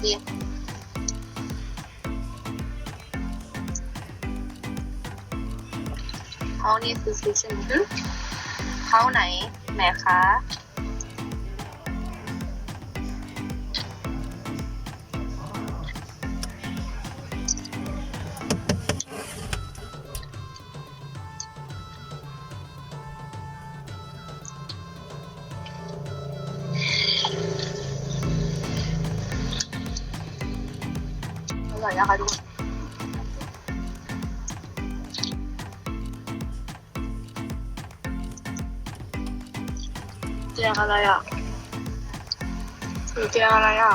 ในไอจีเขานี่คือซื้อใช่ไหมเขาไหนแหนคะ นะคะทุกคนแจงอะไรอะคือแจงอะไรอะ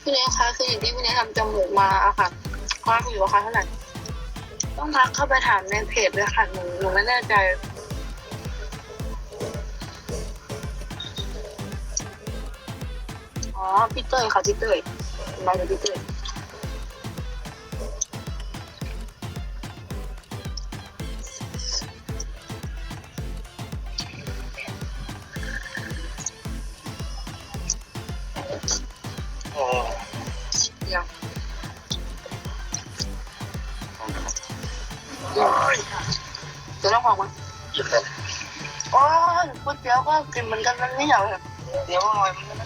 พี่เลี้ยงคะคืออย่างที่พี่เลี้ยงทำจมูกมาอะค่ะค่าอยู่ราคาเท่าไหร่ต้องทักเข้าไปถามในเพจเลยค่ะหนูหนูไม่แน่ใจ พี่เต้ยค่ะพี่เต้ยมาจากพี่เต้ยเดี๋ยวจะต้องฟังมั้ยโอ้ยก๋วยเตี๋ยวก็กินเหมือนกันนั่นนี่เหรอเดี๋ยวอร่อยเหมือน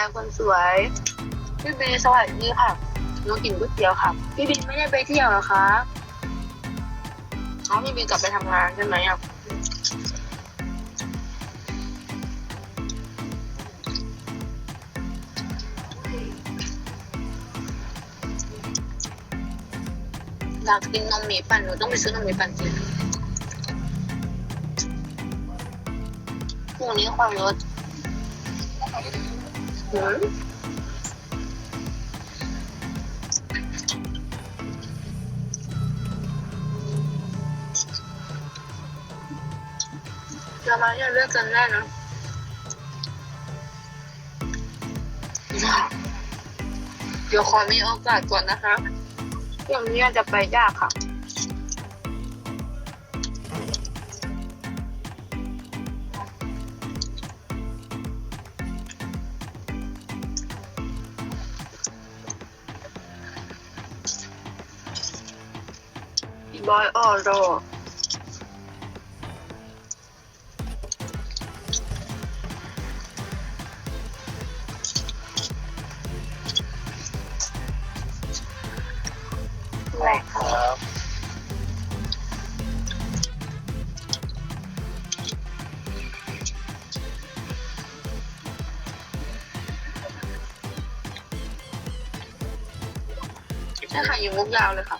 คือไอ้นนท์เนี่ยคนสวยพี่บีสวัสดีค่ะน้องกินก๋วยเตี๋ยวค่ะ พี่บีไม่ได้ไปเที่ยวหรอคะอ๋อพี่บีกลับไปทำงานใช่ไหมอะอยากกินนมหมีปั่นหนูต้องไปซื้อนมหมีปั่นกินพรุ่งนี้ความรถหืม เรามาเนี่ยเลือกกันได้นะเดี๋ยวขอมีโอกาสก่อนนะคะเรื่องนี้จะไปยากค่ะ บอยออโรแหละครับใช่ค่ะยิงมุกยาวเลยค่ะ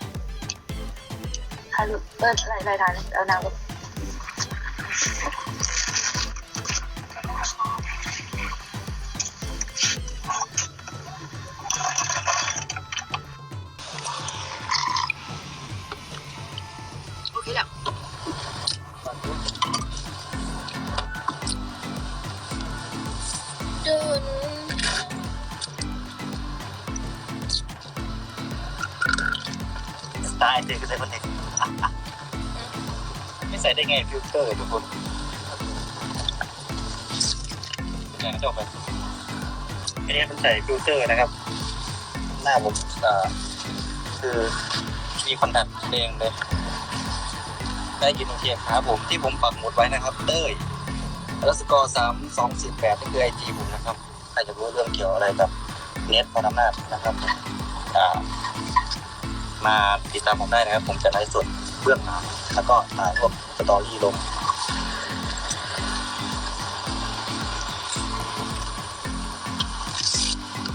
ถ่ายรูป เอออะไรอะไทานเอานางแบ อร์ทุกคนเป็นไงนะจบไปอันนี้มันใส่ฟิลเตอร์นะครับ หน้าผมอ่าคือมีคอนแทคเองเลย ได้ยินโอเคครับผมที่ผมปักหมุดไว้นะครับ เต้ยแล้วสกอร์สามสองสี่แปดนี่คือไอจีผมนะครับใครจะรู้เรื่องเกี่ยวอะไรกับเน็ตพอนำนาจนะครับอ่ามาติดตามผมได้นะครับ ผมจะไลฟ์สด เบื้องหลังแล้วก็ถ่ายพวกสตอรี่ลง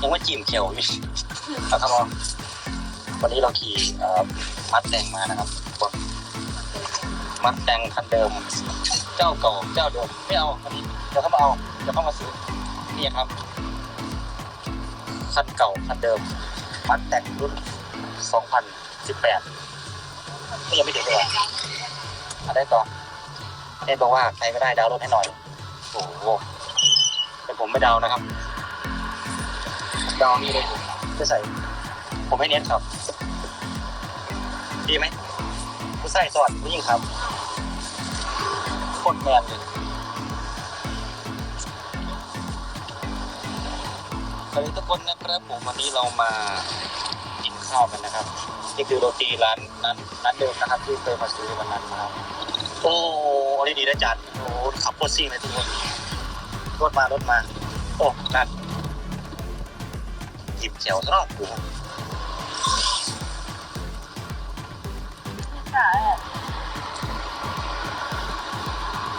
ยังไม่จิ้มเขียวอยู่เอาครับผมวันนี้เราขี่มัดแดงมานะครับมัดแดงคันเดิม เจ้าเก่าเจ้าเดิมไม่เอาอันนี้เดี๋ยวเขามาเอาเดี๋ยวเขามาซื้อนี่ครับคันเก่าคันเดิม มัดแต่งรุ่น 2018 ก็ยังไม่ถึงเลยอะไรต่อเน็ตบอกว่าใครก็ได้ดาวน์รถให้หน่อย โอ้โหเป็นผมไม่ดาวน์นะครับ ดาวน์นี่เลยจะใส่ ผมให้เน็ตครับ ดีไหมผู้ใส่สวัสดิ์ผู้หญิงครับโคตรแมนเลยสวัสดีทุกคนนะครับผมวันนี้เรามากินข้าวกันนะครับ นี่คือโรตีร้านร้านร้านเดิมนะครับที่เคยมาซื้อวันนั้นนะครับโอ้อันนี้ดีนะจัดโอ้ขับโคตรซิ่งเลยทุกคนรถมารถมาโอ้นั่นหยิบแจวซะหน่อยโอ้โห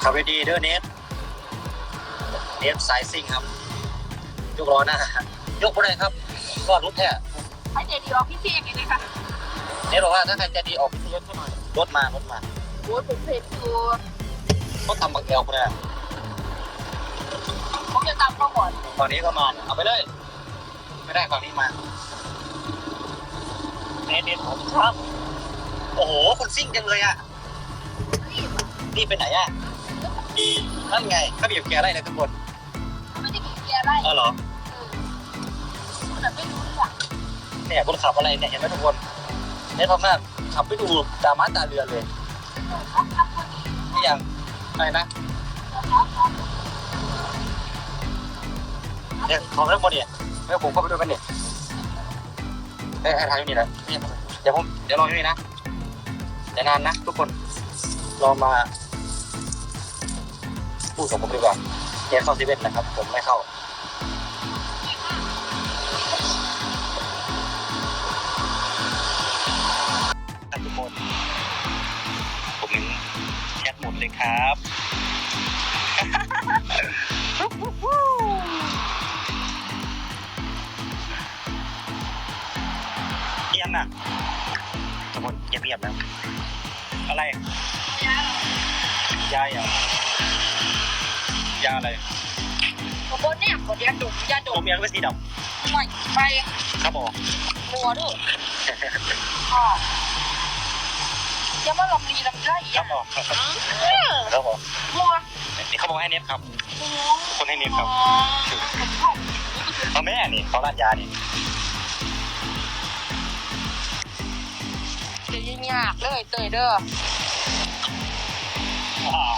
ขับไปดีเด้อเนสเนสไซซิ่งครับยกล้อหน้ายกไปเลยครับก็รถแท้ให้เจดีออกพี่เสียงไงนะคะ เนสบอกว่าถ้าใครจะดีออกพิเศษให้หน่อยรถมารถมาโอ้ยผมเผ็ดอยู่เขาทำบักเอลคนนั้นผมจะตามเขาก่อนฝั่งนี้ก็มาเอาไปเลย ไม่ได้ฝั่งนี้มาเนสเนสผมครับ โอ้โหคนซิ่งจังเลยอะนี่ไปไหนอะนั่นไงถ้าบีบแกได้เลยทุกคนไม่ได้มีเกียร์อะไรเออเหรอเออคุณน่ะไม่รู้เรื่องเนี่ยคนขับอะไรเนี่ยเห็นไหมทุกคน เนี่ยทำหน้าขับไปดูตามาตาเรือเลยครับครับคนนี้นี่ยังอะไรนะเนี่ยของทั้งหมดเนี่ยแล้วผมก็ไปด้วยกันเนี่ยเอ้ยไอ้ทายอยู่นี่แหละเดี๋ยวผมเดี๋ยวรออยู่นี่นะเดี๋ยวนานนะทุกคนรอมาพูดกับผมดีกว่าเดี๋ยวเข้าซีเว่นนะครับ ผมไม่เข้า ครับเงียบน่ะทุกคนเงียบๆนะอะไร ยาเหรอยาอะไรผมบนเนี่ยผมยาดุยาดุผมยังไม่สีดหน่อยไปำครับผม มัวด้วยอ๋อ ยังมาลำลีลำไรคยัรับงผมครับผมมัวนี่เขาบอกให้เน็ตครับ มัวคนให้เน็ตครับอ๋อผมชอบเขาแม่นี่เขาราดยานี่จะยิ่งยากเลยเตยเด้อว้าว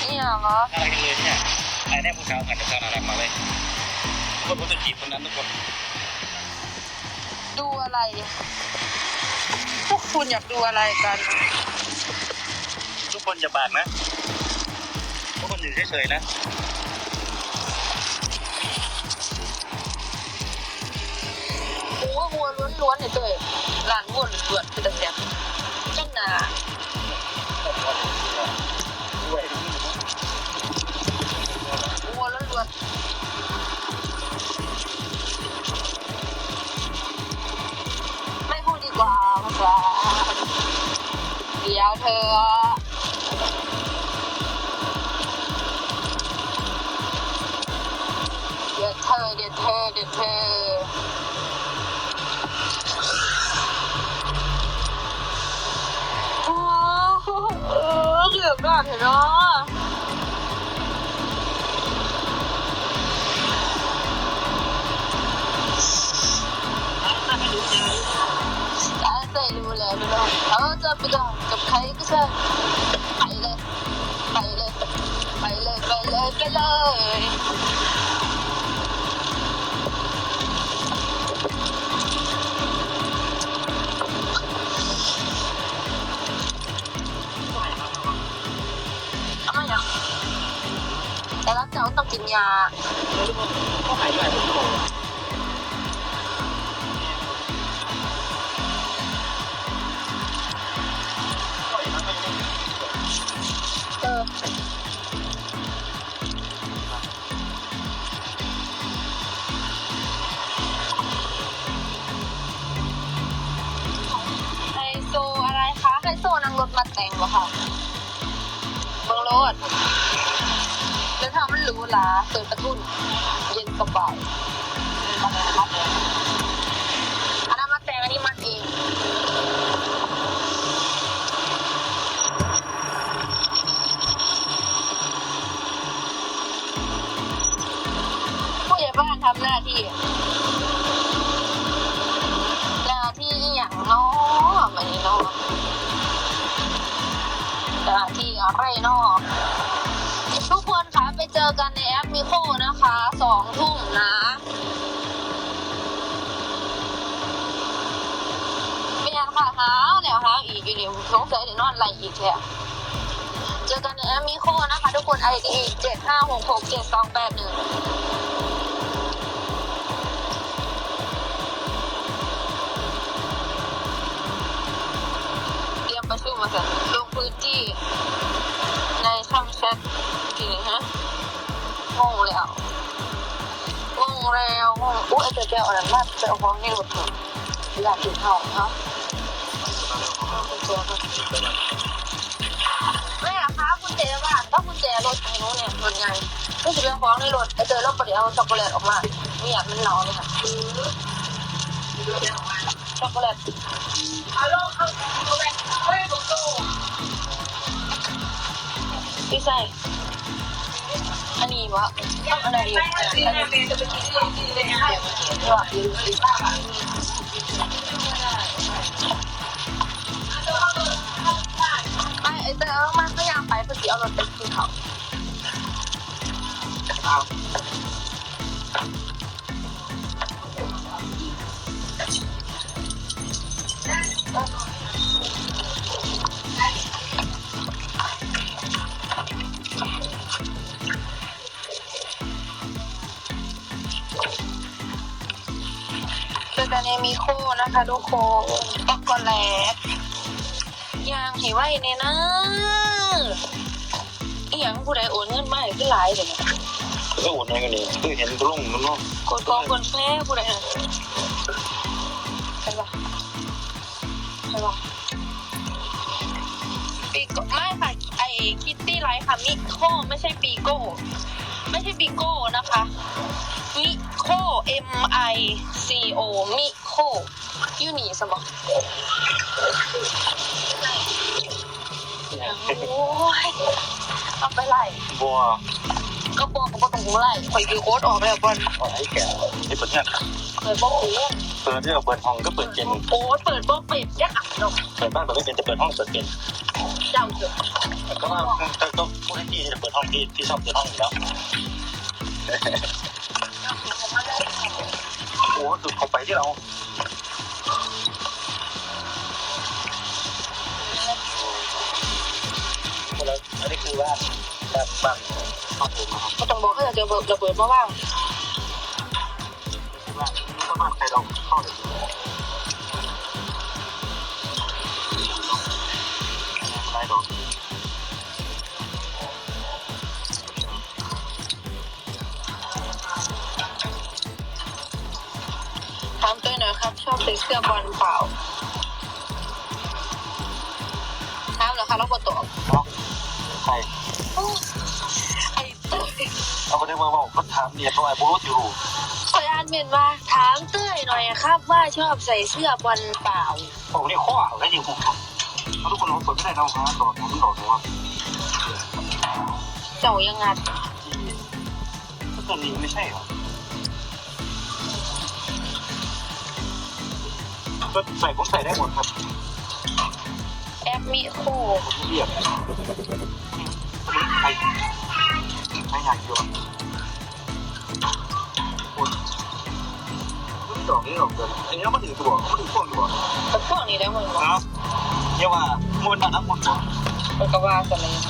นี่ยังเหรอน่ารักจังเลยเนี่ยไอ้แน่ผู้สาวกันผู้สาวน่ารักมากเลยคนผมจะจีบคนนั้นทุกคนดูอะไร พวกคุณอยากดูอะไรกัน ทุกคนอย่าบาดนะ ทุกคนอยู่เฉยๆนะโอ้ยวัวล้วนๆเนี่ยเตยหลานวัวล้วนๆคือตั้งแต่จังหนา เกือบได้เห็นเนาะได้ใจรู้แล้วรู้แล้วเอาจะไปก่อนกับใครก็ช่างไปเลย ไปเลย ไปเลย ไปเลย ไปเลย กินยาไเออไฮโซอะไรคะไฮโซนั่งรถมาแต่งวะค่ะบังรถ ถ้ามันหรูหราเปิดประทุนเย็นกระเป๋าอันนั้นมาแต่งอันนั้มาแต่งอันนี้มันเองผู้ใหญ่บ้านทำหน้าที่หน้าที่อย่างน้อไม่เน้อหน้าที่อะไรน้อ จอกันในแอปมิโคนะคะสองทุ่มนะเมียนค่ะหาวแล้วหาวอีกอยู่นี่สงสัยเดี๋ยวนอนไหลอีกแค่เจอกันในแอปมิโคนะคะ ทุกคนไอดีเจ็ดห้าหกหกเจ็ดสองแปดหนึ่ง งอุ้ยไอ้เจ้าเจ้าอะไรมาจะเอาของนี่หลุดเถออยากถึงเห่าเนาะแม่คะคุณเจบ้านถ้าคุณเจรถของหนู้นเนี่ยรถไงก็จะเป็นของในรถไอเจอแล้วประเดี๋ยวช็อกโกแลตออกมาม่อยมันหนาวเลยค่ะช็อกโกแลตพี่ใส่ อันนี้วะอันไหนดีอันนี้เดี๋ยวไม่ไอเตอร์มันก็ยังไปเพื่อที่เอารถไปกินเขา นะคะทุกคนก็กแลตยางห็นว่าเนี่ยนะอีหยังผู้ใดโอนเงินมาให้ขึ้นหลายเดี๋ยวนี้ก็โอนให้กันนี่คือเห็นรุ่งนุ่นกดกองคนแพ้ผู้ใดนะใช่ปะใช่ปะปีโก้ไม่ค่ะไอคิตตี้ไลท์ค่ะมิโคไม่ใช่ปีโก้ ไม่ใช่ปีโก้นะคะมิโค M I C O มิโค ยูนี่สมองโอ้ยเอาไปไล่บัวก็บอกกับบอกตรงไล่ข่อยคือโค้ดออกแล้วบอลไอ้แก่ที่เปิดเนี่ยเปิดบอกโอ้เปิดที่เราเปิดห้องก็เปิดเจนโอ้เปิดบอกเป็ดยักษ์อะเนาะเปิดบ้านเปิดไม่เป็นจะเปิดห้องเปิดเป็นเจ้าเถอะก็ว่าต้องพูดให้พี่จะเปิดห้องพี่พี่ชอบเปิดห้องอยู่แล้วโอ้สุดเข้าไปที่เรา คือว่าบ้านบ้านห้องผมนะครับก็ต้องบอกให้เราจะเบิดระเบิดมาว่างบ้านบ้านใครเราเข้าเลยไม่ดอกถามตัวหน่อยครับ ชอบใส่เสื้อบอลเปล่าถามเหรอคะแล้วบอต ไอ้เต้ยเอาไปได้มาบอกก็ถามเนี่ยเขาไอ้บูรู้อยู่คอยอ่านเมนว่าถามเต้ยหน่อยครับ ว่าชอบใส่เสื้อบอลเปล่าผมนี่ข้ออะไรอยู่ผมถ้าทุกคนเราเปิดไม่ได้เราหาดอกมันดอกเลยว่าเจ้ายังงัดถ้าตัวนี้ไม่ใช่หรอก็ใส่ผมใส่ได้หมดครับแอป มิโคผมเรียบใครใครอยากอยู่คนดอกนี้ดอกเดียวอันนี้มันถึงตัวมันถึงพวงตัวแต่พวกนี้ได้หมดครับเรียกว่ามันเป็นน้ำมันตัวมันก็ว่ากันเลยเ